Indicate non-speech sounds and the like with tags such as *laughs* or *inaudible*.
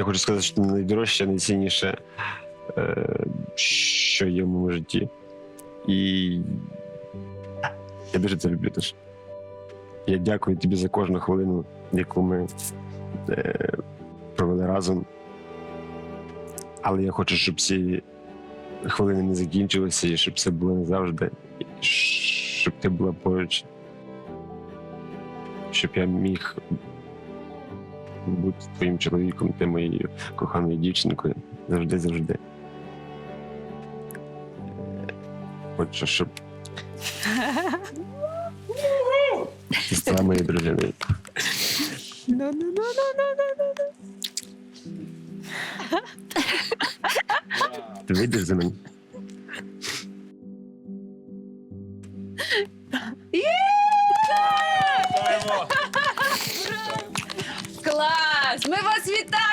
Я хочу сказати, що найдорожче, найцінніше, що є в моєму житті. І я дуже це люблю теж. Я дякую тобі за кожну хвилину, яку ми е, провели разом. Але я хочу, щоб ці хвилини не закінчилися, і щоб це було назавжди, щоб ти була поруч. Щоб я міг бути твоїм чоловіком, ти моєю коханою дівчинкою завжди, завжди. Е, Хочу, щоб ти стала моєю дружиною. Ти вийдеш за мене? *laughs* Клас! Ми вас вітаємо!